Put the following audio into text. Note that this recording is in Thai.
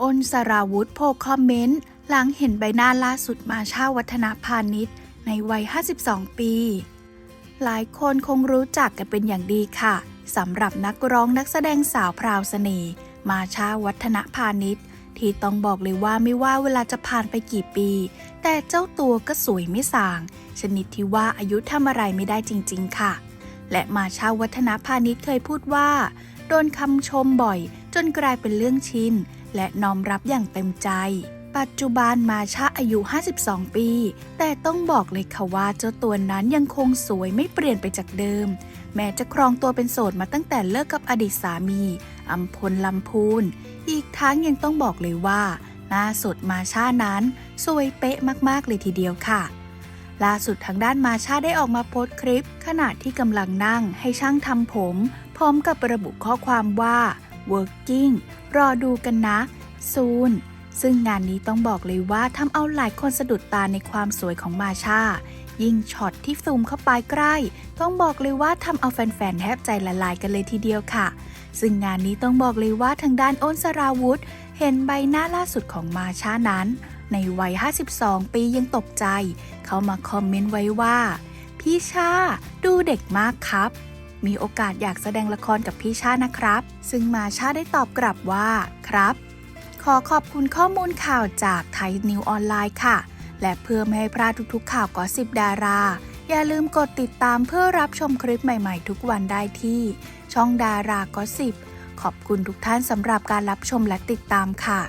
อ้นสราวุธโพคอมเมนต์หลังเห็นใบหน้าล่าสุดมาช่าวัฒนพาณิชย์ในวัย 52 ปี หลายคนคงรู้จักกันเป็นอย่างดีค่ะสำหรับนักร้องนักแสดงสาวพราวเสน่มาช่าวัฒนพาณิชย์ ที่ต้องบอกเลยว่าไม่ว่าเวลาจะผ่านไปกี่ปี แต่เจ้าตัวก็สวยไม่สาง ชนิดที่ว่าอายุทำอะไรไม่ได้จริง ๆ ค่ะ และมาช่าวัฒนพาณิชย์เคยพูดว่า โดนคำชมบ่อย จนกลายเป็นเรื่องชิน และน้อมรับอย่างเต็มใจ ปัจจุบันมาชาอายุ 52 ปี แต่ต้องบอกเลยค่ะว่าเจ้าตัวนั้นยังคงสวยไม่เปลี่ยนไปจากเดิม แม้จะครองตัวเป็นโสดมาตั้งแต่เลิกกับอดีตสามีอัมพลลำพูน อีกทั้งยังต้องบอกเลยว่าหน้าสดมาชานั้น สวยเป๊ะมากๆเลยทีเดียวค่ะล่าสุดทางด้านมาชาได้ออกมาโพสต์คลิป ขณะที่กำลังนั่งให้ช่างทำผม พร้อมกับระบุข้อความว่า working รอดูกันนะ soon ซึ่งงานนี้ต้องบอกเลยว่าทำเอาหลายคนสะดุดตาในความสวยของมาชา ยิ่งช็อตที่ซูมเข้าไปใกล้ ต้องบอกเลยว่าทำเอาแฟนๆแทบใจละลายกันเลยทีเดียวค่ะ ซึ่งงานนี้ต้องบอกเลยว่าทางด้านอ้นสราวุธ เห็นใบหน้าล่าสุดของมาชานั้น ในวัย 52 ปียังตกใจ เขามาคอมเมนต์ไว้ว่า พี่ชาดูเด็กมากครับ มีโอกาสอยากแสดงละครกับพี่ชานะครับ ซึ่งมาชาได้ตอบกลับว่าครับ ขอขอบคุณข้อมูลข่าวจากไทยนิวออนไลน์ค่ะ และเพื่อไม่ให้พลาดทุกๆ ข่าวกอสิบดารา อย่าลืมกดติดตามเพื่อรับชมคลิปใหม่ ๆ ทุกวันได้ที่ ช่องดารากอสิบขอบคุณทุกท่านสำหรับการรับชมและติดตามค่ะ